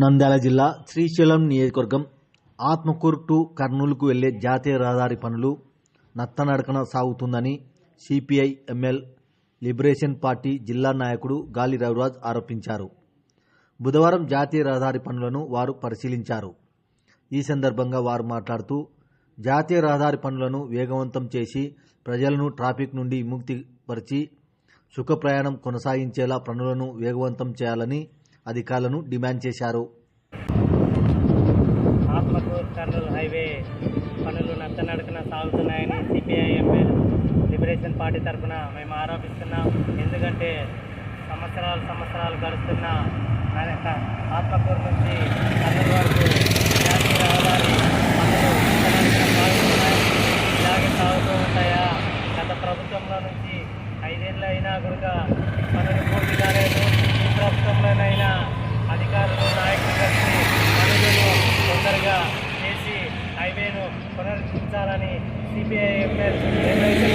నంద్యాల జిల్లా శ్రీశైలం నియోజకవర్గం ఆత్మకూరు టు కర్నూలుకు వెళ్ళే జాతీయ రహదారి పనులు నత్తనడకన సాగుతుందని సిపిఐ ఎంఎల్ లిబరేషన్ పార్టీ జిల్లా నాయకుడు గాలి రవిరాజ్ ఆరోపించారు. బుధవారం జాతీయ రహదారి పనులను వారు పరిశీలించారు. ఈ సందర్భంగా వారు మాట్లాడుతూ జాతీయ రహదారి పనులను వేగవంతం చేసి ప్రజలను ట్రాఫిక్ నుండి విముక్తిపరిచి సుఖ ప్రయాణం కొనసాగించేలా పనులను వేగవంతం చేయాలని అధికారులను డిమాండ్ చేశారు. కర్నూలు హైవే పనులు నత్తనడకన సాగుతున్నాయని సిపిఐఎంఎల్ లిబరేషన్ పార్టీ తరఫున మేము ఆరోపిస్తున్నాం. ఎందుకంటే సంవత్సరాలు సంవత్సరాలు గడుస్తున్న ఆయన ఆత్మకూరు నుంచి కర్నూలు వరకు జాతీయ రహదారి పనులు సాగుతున్నాయి. ఇలాగే సాగుతూ ఉంటాయా? గత ప్రభుత్వంలో నుంచి ఐదేళ్ళు అయినా కూడా పనులు హైవేను పునరుద్ధరించాలని సిపిఐఎంఎల్ నిర్ణయించిన